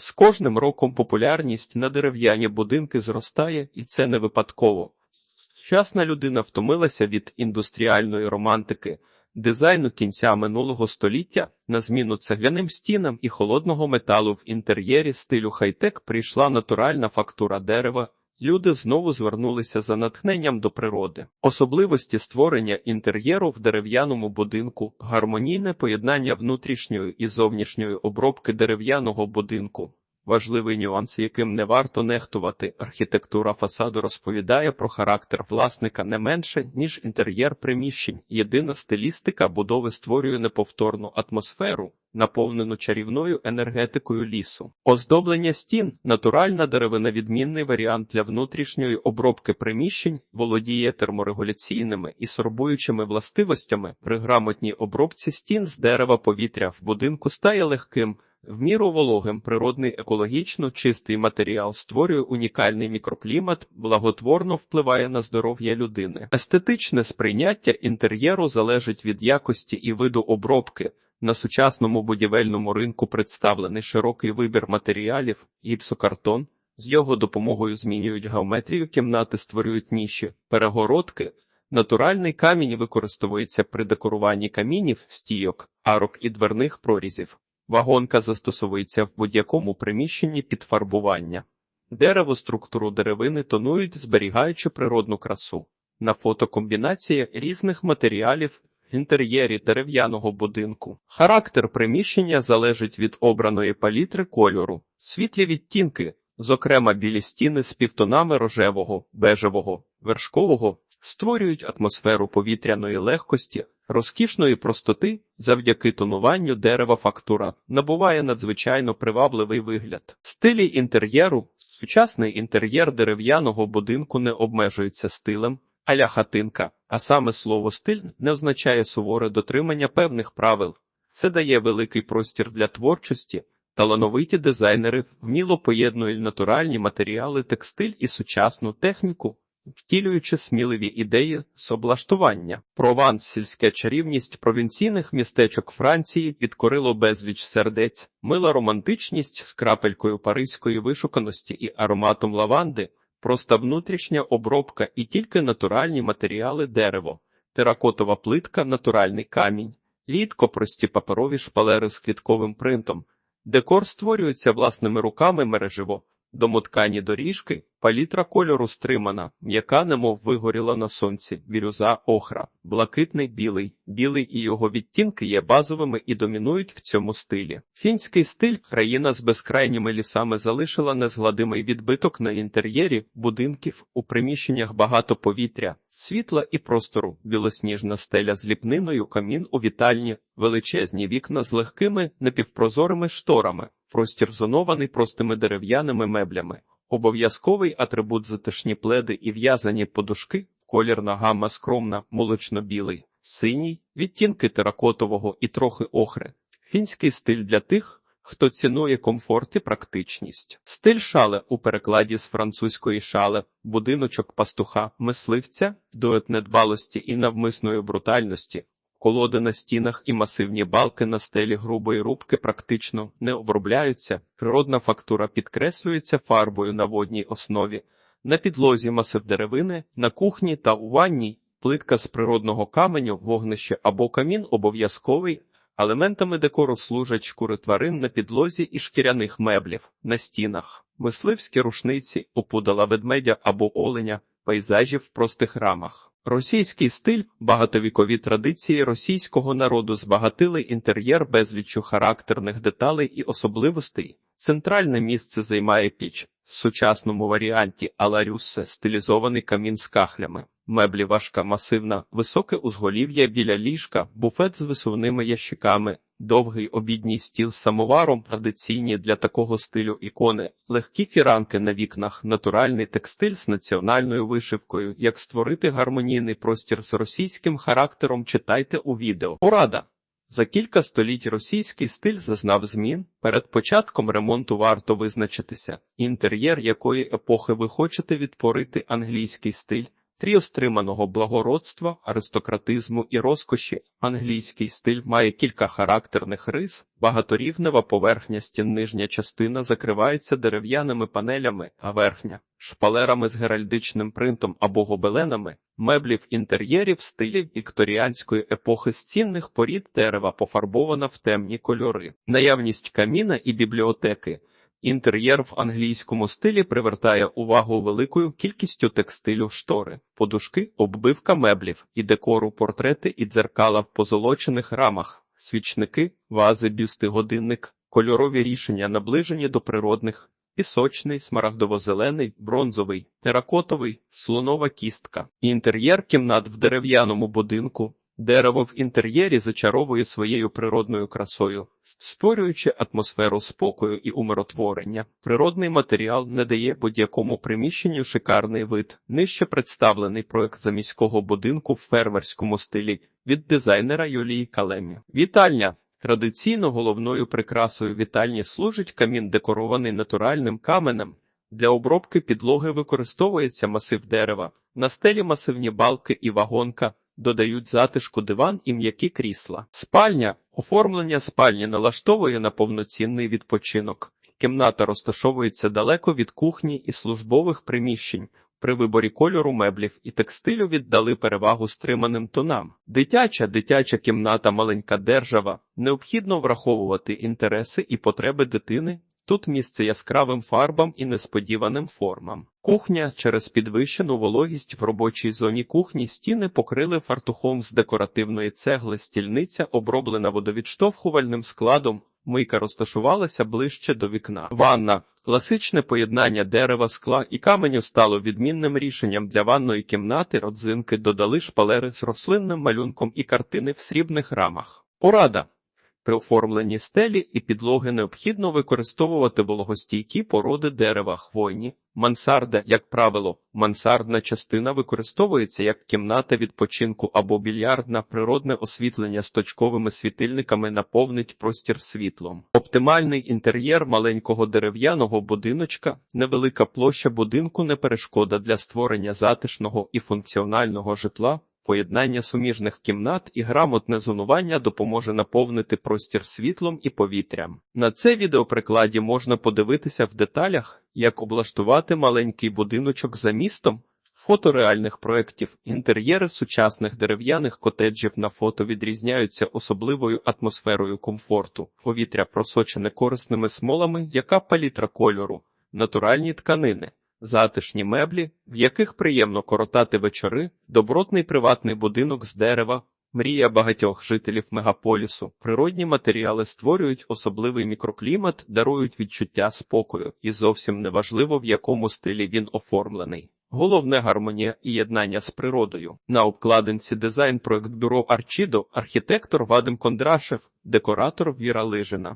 З кожним роком популярність на дерев'яні будинки зростає, і це не випадково. Часна людина втомилася від індустріальної романтики, дизайну кінця минулого століття на зміну цегляним стінам і холодного металу в інтер'єрі стилю хай-тек прийшла натуральна фактура дерева. Люди знову звернулися за натхненням до природи. Особливості створення інтер'єру в дерев'яному будинку, гармонійне поєднання внутрішньої і зовнішньої обробки дерев'яного будинку. Важливий нюанс, яким не варто нехтувати, архітектура фасаду розповідає про характер власника не менше, ніж інтер'єр приміщень. Єдина стилістика будови створює неповторну атмосферу, наповнену чарівною енергетикою лісу. Оздоблення стін, натуральна деревина відмінний варіант для внутрішньої обробки приміщень, володіє терморегуляційними і сорбуючими властивостями. При грамотній обробці стін з дерева повітря в будинку стає легким. В міру вологим природний екологічно чистий матеріал створює унікальний мікроклімат, благотворно впливає на здоров'я людини. Естетичне сприйняття інтер'єру залежить від якості і виду обробки. На сучасному будівельному ринку представлений широкий вибір матеріалів, гіпсокартон. З його допомогою змінюють геометрію кімнати, створюють ніші, перегородки. Натуральний камінь використовується при декоруванні камінів, стійок, арок і дверних прорізів. Вагонка застосовується в будь-якому приміщенні під фарбування. Дерево структуру деревини тонують, зберігаючи природну красу. На фото комбінація різних матеріалів інтер'єрі дерев'яного будинку. Характер приміщення залежить від обраної палітри кольору, світлі відтінки, зокрема білі стіни з півтонами рожевого, бежевого, вершкового, створюють атмосферу повітряної легкості, розкішної простоти, завдяки тонуванню дерева фактура набуває надзвичайно привабливий вигляд. Стилі інтер'єру сучасний інтер'єр дерев'яного будинку не обмежується стилем, аля хатинка, а саме слово стиль не означає суворе дотримання певних правил. Це дає великий простір для творчості. Талановиті дизайнери вміло поєднують натуральні матеріали, текстиль і сучасну техніку, втілюючи сміливі ідеї з облаштування. Прованс, сільська чарівність провінційних містечок Франції підкорило безліч сердець, мила романтичність з крапелькою паризької вишуканості і ароматом лаванди, проста внутрішня обробка і тільки натуральні матеріали дерево, теракотова плитка, натуральний камінь, рідко прості паперові шпалери з квітковим принтом. Декор створюється власними руками мереживо, домоткані доріжки, палітра кольору стримана, м'яка, немов вигоріла на сонці, бірюза охра, блакитний білий, білий і його відтінки є базовими і домінують в цьому стилі. Фінський стиль країна з безкрайніми лісами залишила незгладимий відбиток на інтер'єрі будинків, у приміщеннях багато повітря, світла і простору, білосніжна стеля з ліпниною, камін у вітальні, величезні вікна з легкими напівпрозорими шторами. Простір зонований простими дерев'яними меблями, обов'язковий атрибут затишні пледи і в'язані подушки, колірна гамма скромна, молочно-білий, синій, відтінки теракотового і трохи охри. Фінський стиль для тих, хто цінує комфорт і практичність. Стиль шале у перекладі з французької шале, будиночок пастуха, мисливця, дует недбалості і навмисної брутальності. Колоди на стінах і масивні балки на стелі грубої рубки практично не обробляються, природна фактура підкреслюється фарбою на водній основі, на підлозі масив деревини, на кухні та у ванній плитка з природного каменю, вогнище або камін обов'язковий. Елементами декору служать шкури тварин на підлозі і шкіряних меблів на стінах, мисливські рушниці, опудала ведмедя або оленя, пейзажі в простих рамах. Російський стиль, багатовікові традиції російського народу збагатили інтер'єр безліччю характерних деталей і особливостей. Центральне місце займає піч в сучасному варіанті аларюсе, стилізований камін з кахлями. Меблі важка масивна, високе узголів'я біля ліжка, буфет з висувними ящиками, довгий обідній стіл з самоваром, традиційні для такого стилю ікони, легкі фіранки на вікнах, натуральний текстиль з національною вишивкою. Як створити гармонійний простір з російським характером, читайте у відео. Порада! За кілька століть російський стиль зазнав змін. Перед початком ремонту варто визначитися, інтер'єр якої епохи ви хочете відтворити англійський стиль. Тріо стриманого благородства, аристократизму і розкоші. Англійський стиль має кілька характерних рис. Багаторівнева поверхня стін нижня частина закривається дерев'яними панелями, а верхня шпалерами з геральдичним принтом або гобеленами. Меблі в інтер'єрі стилі вікторіанської епохи з цінних порід дерева пофарбована в темні кольори. Наявність каміна і бібліотеки. Інтер'єр в англійському стилі привертає увагу великою кількістю текстилю штори, подушки, оббивка меблів і декору портрети і дзеркала в позолочених рамах, свічники, вази, бюсти, годинник, кольорові рішення наближені до природних, пісочний, смарагдово-зелений, бронзовий, теракотовий, слонова кістка. Інтер'єр кімнат в дерев'яному будинку. Дерево в інтер'єрі зачаровує своєю природною красою, створюючи атмосферу спокою і умиротворення. Природний матеріал не дає будь-якому приміщенню шикарний вид. Нижче представлений проект заміського будинку в фермерському стилі від дизайнера Юлії Калемі. Вітальня. Традиційно головною прикрасою вітальні служить камін, декорований натуральним каменем. Для обробки підлоги використовується масив дерева, на стелі масивні балки і вагонка, додають затишку диван і м'які крісла. Спальня. Оформлення спальні налаштовує на повноцінний відпочинок. Кімната розташовується далеко від кухні і службових приміщень. При виборі кольору меблів і текстилю віддали перевагу стриманим тонам. Дитяча дитяча кімната маленька держава. Необхідно враховувати інтереси і потреби дитини. Тут місце яскравим фарбам і несподіваним формам. Кухня через підвищену вологість в робочій зоні кухні стіни покрили фартухом з декоративної цегли. Стільниця оброблена водовідштовхувальним складом. Мийка розташувалася ближче до вікна. Ванна. Класичне поєднання дерева, скла і каменю стало відмінним рішенням для ванної кімнати. Родзинки додали шпалери з рослинним малюнком і картини в срібних рамах. Порада. При оформленні стелі і підлоги необхідно використовувати вологостійкі породи дерева хвойні. Мансарда, як правило, мансардна частина використовується як кімната відпочинку або більярдна природне освітлення з точковими світильниками наповнить простір світлом. Оптимальний інтер'єр маленького дерев'яного будиночка, невелика площа будинку не перешкода для створення затишного і функціонального житла. Поєднання суміжних кімнат і грамотне зонування допоможе наповнити простір світлом і повітрям. На це відеоприкладі можна подивитися в деталях, як облаштувати маленький будиночок за містом, фото реальних проєктів, інтер'єри сучасних дерев'яних котеджів на фото відрізняються особливою атмосферою комфорту, повітря просочене корисними смолами, яка палітра кольору, натуральні тканини. Затишні меблі, в яких приємно коротати вечори, добротний приватний будинок з дерева, мрія багатьох жителів мегаполісу. Природні матеріали створюють особливий мікроклімат, дарують відчуття спокою, і зовсім неважливо, в якому стилі він оформлений. Головне гармонія і єднання з природою. На обкладинці дизайн проект бюро Арчідо, архітектор Вадим Кондрашев, декоратор Віра Лижина.